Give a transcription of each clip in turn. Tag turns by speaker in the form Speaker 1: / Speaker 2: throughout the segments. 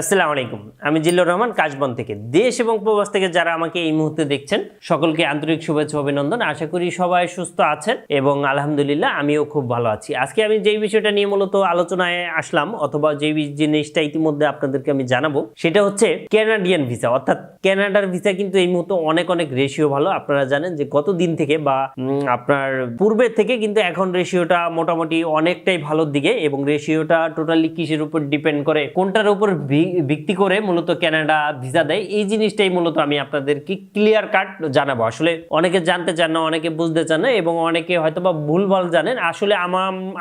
Speaker 1: আসসালামু আলাইকুম। আমি জিল্লুর রহমান, কাশবন থেকে। দেশ এবং প্রবাস থেকে যারা আমাকে এই মুহূর্তে দেখছেন, সকলকে আন্তরিক শুভেচ্ছা, অভিনন্দন। আশা করি সবাই সুস্থ আছেন এবং আলহামদুলিল্লাহ আমিও খুব ভালো আছি। আজকে আমি যেই বিষয়টা নিয়ে মূলত আলোচনায় আসলাম, অথবা যেই জিনিসটা ইতিমধ্যে আপনাদেরকে আমি জানাব, সেটা হচ্ছে ক্যানাডিয়ান ভিসা অর্থাৎ ক্যানাডার ভিসা কিন্তু এই মুহূর্তে অনেক অনেক রেশিও ভালো। আপনারা জানেন যে গত দিন থেকে বা আপনার পূর্বের থেকে কিন্তু এখন রেশিওটা মোটামুটি অনেকটাই ভালোর দিকে এবং রেশিওটা টোটালি কিসের উপর ডিপেন্ড করে, কোনটার উপর ভিত্তি করে মূলত কানাডা ভিসা দেয়। এই জিনিসটাই মূলত আমি আপনাদেরকে ক্লিয়ার কাট জানাব। আসলে অনেকে জানতে চান না, অনেকে বুঝতে চান না, এবং অনেকে হয়তো বা ভুলভাল জানেন। আসলে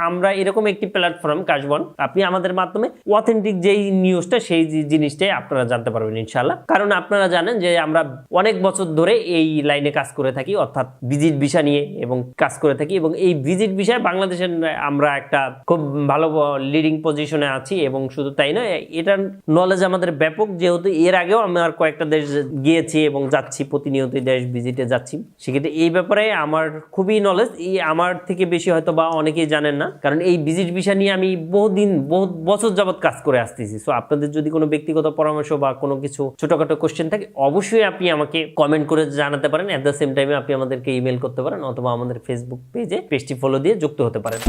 Speaker 1: আমরা এরকম একটি প্ল্যাটফর্ম কাশবন, আপনি আমাদের মাধ্যমে অথেন্টিক যেই নিউজটা সেই জিনিসটাই আপনারা জানতে পারবেন ইনশাল্লাহ কারণ আপনারা জানেন যে আমরা অনেক বছর ধরে এই লাইনে কাজ করে থাকি, অর্থাৎ ভিজিট ভিসা নিয়ে এবং কাজ করে থাকি, এবং এই ভিজিট ভিসায় বাংলাদেশের আমরা একটা খুব ভালো লিডিং পজিশনে আছি, এবং শুধু তাই নয়, এটার নলেজ আমাদের ব্যাপক, যেহেতু এর আগেও আমার কয়েকটা দেশ গিয়েছি এবং যাচ্ছি প্রতিনিয়ত দেশ ভিজিটে যাচ্ছি। সেক্ষেত্রে এই ব্যাপারে আমার খুবই নলেজ এই আমার থেকে বেশি হয়তো বা অনেকেই জানেন না। কারণ এই ভিজিট ভিসা নিয়ে আমি বহুদিন, বহু বছর যাবৎ কাজ করে আসতেছি। সো আপনাদের যদি কোনো ব্যক্তিগত পরামর্শ বা কোনো কিছু ছোটখাটো কোশ্চেন থাকে, অবশ্যই আপনি আমাকে কমেন্ট করে জানাতে পারেন। অ্যাট দ্য সেম টাইমে আপনি আমাদেরকে ইমেল করতে পারেন অথবা আমাদের ফেসবুক পেজে পেজটি ফলো দিয়ে যুক্ত হতে পারেন।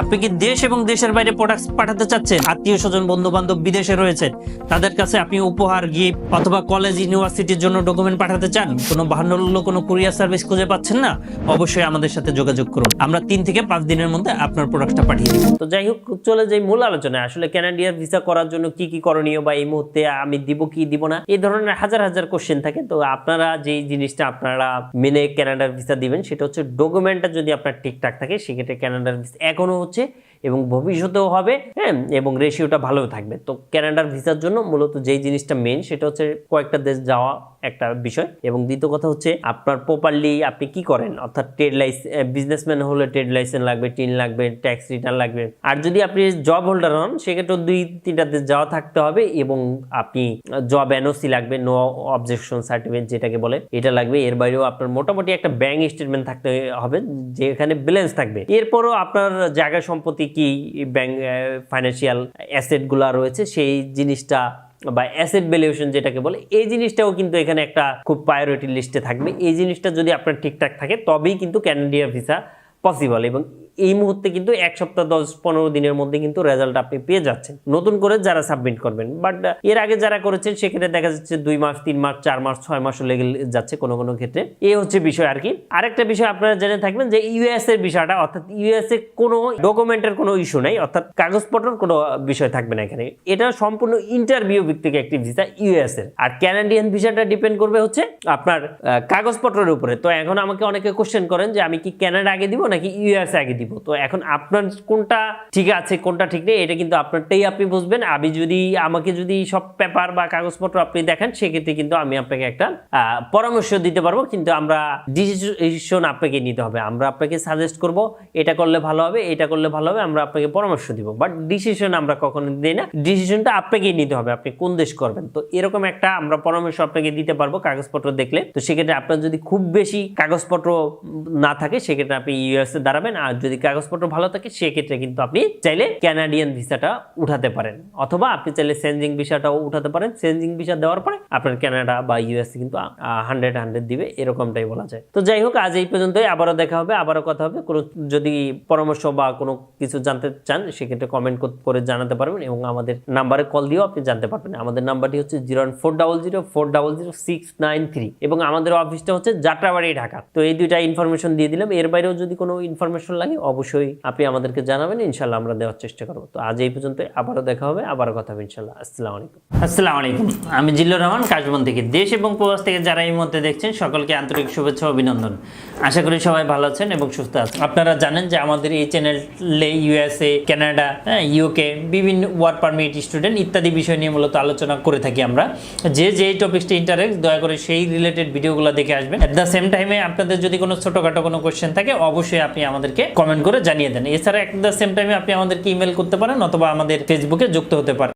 Speaker 1: আপনি কি দেশ এবং দেশের বাইরে প্রোডাক্ট পাঠাতে চাচ্ছেন? আত্মীয় স্বজন বন্ধু বান্ধব বিদেশে রয়েছে তাদের কাছে আপনি উপহার গিফট অথবা কলেজ ইউনিভার্সিটির জন্য ডকুমেন্ট পাঠাতে চান? কোনো বাহান্ন কোনো কুরিয়ার সার্ভিস খুঁজে পাচ্ছেন না? অবশ্যই আমাদের সাথে যোগাযোগ করুন। আমরা তিন থেকে পাঁচ দিনের মধ্যে আপনার প্রোডাক্টটা পাঠিয়ে দিব। তো যাই হোক, চলে যাই মূল আলোচনায়। আসলে ক্যানাডিয়ার ভিসা করার জন্য কি কি করণীয় বা এই মুহূর্তে আমি দিব কি দিব না, এই ধরনের হাজার হাজার কোশ্চেন থাকে। তো আপনারা যেই জিনিসটা আপনারা মেনে ক্যানাডার ভিসা দিবেন, সেটা হচ্ছে ডকুমেন্টটা যদি আপনার ঠিকঠাক থাকে, সেক্ষেত্রে ক্যানাডার ভিসা এখনও হচ্ছে এবং ভবিষ্যতেও হবে হ্যাঁ এবং রেশিওটা ভালোও থাকবে। তো ক্যানাডার ভিসার জন্য মূলত যেই জিনিসটা মেন সেটা হচ্ছে কয়েকটা দেশ যাওয়া একটা বিষয়। এবং দ্বিতীয় কথা হচ্ছে আপনার প্রপারলি আপনি কি করেন? অর্থাৎ ট্রেড লাইসেন্স বিজনেসম্যান হলে ট্রেড লাইসেন্স লাগবে টিন লাগবে ট্যাক্স রিটার্ন লাগবে। আর যদি আপনি জব হোল্ডার হন সেক্ষেত্রে দুই, তিনটা দেশ যাওয়া থাকতে হবে এবং আপনি জব এনওসি লাগবে নো অবজেকশন সার্টিফিকেট যেটাকে বলে, এটা লাগবে। এর বাইরেও আপনার মোটামুটি একটা ব্যাংক স্টেটমেন্ট থাকতে হবে, যেখানে ব্যালেন্স থাকবে। এরপরও আপনার জায়গা সম্পত্তি কি ব্যাংক ফাইন্যান্সিয়াল অ্যাসেটগুলো রয়েছে, সেই জিনিসটা বা অ্যাসেট ভ্যালুয়েশন যেটাকে বলে, এই জিনিসটাও কিন্তু এখানে একটা খুব প্রায়োরিটি লিস্টে থাকবে। এই জিনিসটা যদি আপনার ঠিকঠাক থাকে, তবেই কিন্তু ক্যানাডিয়া ভিসা পসিবল এবং এই মুহূর্তে কিন্তু এক সপ্তাহ, দশ, পনেরো দিনের মধ্যে কিন্তু রেজাল্ট আপনি পেয়ে যাচ্ছেন। নতুন করে যারা সাবমিট করবেন বাট এর আগে যারা করেছেন, সেক্ষেত্রে দেখা যাচ্ছে দুই মাস, তিন মাস, চার মাস, ছয় মাসও লেগে যাচ্ছে কোনো কোনো ক্ষেত্রে। এই হচ্ছে বিষয় আর কি। আরেকটা বিষয় আপনারা জেনে থাকবেন যে ইউএস এর বিষয়টা, অর্থাৎ ইউএস এ কোনো ডকুমেন্টের কোনো ইস্যু নেই, অর্থাৎ কাগজপত্রের কোনো বিষয় থাকবে না এখানে। এটা সম্পূর্ণ ইন্টারভিউ ভিত্তিক একটি ভিসা ইউএস এর। আর ক্যানাডিয়ান ভিসাটা ডিপেন্ড করবে হচ্ছে আপনার কাগজপত্রের উপরে। তো এখন আমাকে অনেকে কোশ্চেন করেন যে আমি কি ক্যানাডা আগে দিব নাকি ইউএস আগে দিব? তো এখন আপনার কোনটা ঠিক আছে, কোনটা ঠিক নেই, এটা কিন্তু আপনারটাই আপনি বুঝবেন। আমি যদি, আমাকে যদি সব পেপার বা কাগজপত্র আপনি দেখেন, সেক্ষেত্রে কিন্তু আমি আপনাকে একটা পরামর্শ দিতে পারব। কিন্তু আমরা ডিসিশন আপনাকে নিতে হবে। আমরা আপনাকে সাজেস্ট করব, এটা করলে ভালো হবে, এটা করলে ভালো হবে, আমরা আপনাকে পরামর্শ দিব। বাট ডিসিশন আমরা কখনো দিই না। ডিসিশনটা আপনাকেই নিতে হবে, আপনি কোন দেশ করবেন। তো এরকম একটা আমরা পরামর্শ আপনাকে দিতে পারব কাগজপত্র দেখলে। তো সেক্ষেত্রে আপনার যদি খুব বেশি কাগজপত্র না থাকে, সেক্ষেত্রে আপনি ইউএস এ দাঁড়াবেন। আর যদি কাগজপত্র ভালো থাকে, সেক্ষেত্রে কিন্তু আপনি চাইলে ক্যানাডিয়ান ভিসাটা উঠাতে পারেন। অথবা আপনি চাইলে সেনজিং ভিসাটাও উঠাতে পারেন। সেনজিং ভিসা দেওয়ার পরে আপনার কানাডা বা ইউএস কিন্তু হান্ড্রেড হান্ড্রেড দিবে, এরকমটাই বলা যায়। তো যাই হোক, আজ এই পর্যন্তই। আবারও দেখা হবে, আবারও কথা হবে। কোনো যদি পরামর্শ বা কোনো কিছু জানতে চান, সেক্ষেত্রে কমেন্ট করে জানাতে পারবেন এবং আমাদের নাম্বারে কল দিয়েও আপনি জানতে পারবেন। আমাদের নাম্বারটি হচ্ছে zero four double zero four double zero six nine three এবং আমাদের অফিসটা হচ্ছে যাত্রাবাড়ি, ঢাকা। তো এই দুইটা ইনফরমেশন দিয়ে দিলাম। এর বাইরেও যদি কোনো ইনফরমেশন লাগে অবশ্যই আপনি আমাদেরকে জানাবেন ইনশাল্লাহ আমরা দেওয়ার চেষ্টা করব। তো আজ এই পর্যন্ত আবারও দেখা হবে, আবারও কথা হবে ইনশাল্লাহ আসসালামু আলাইকুম। আসসালামু আলাইকুম। আমি জিল্লুর রহমান কাশবন থেকে দেশ এবং প্রবাস থেকে যারা এই মধ্যে দেখছেন, সকলকে আন্তরিক শুভেচ্ছা অভিনন্দন। আশা করি সবাই ভালো আছেন এবং সুস্থ আছেন। আপনারা জানেন যে আমাদের এই চ্যানেলে ইউএসএ, কানাডা হ্যাঁ ইউকে, বিভিন্ন ওয়ার্ক পারমিট স্টুডেন্ট ইত্যাদি বিষয় নিয়ে মূলত আলোচনা করে থাকি আমরা। যে যে টপিকসটা ইন্টারেক্ট দয়া করে সেই রিলেটেড ভিডিওগুলো দেখে আসবেন। অ্যাট দ্য সেম টাইমে আপনাদের যদি কোনো ছোটোখাটো কোনো কোয়েশ্চেন থাকে, অবশ্যই আপনি আমাদেরকে কমেন্ট করে জানিয়ে দেন। এছাড়া অ্যাট দ্য সেম টাইমে আপনি আমাদেরকে ইমেল করতে পারেন অথবা আমাদের ফেসবুকে যুক্ত হতে পারেন।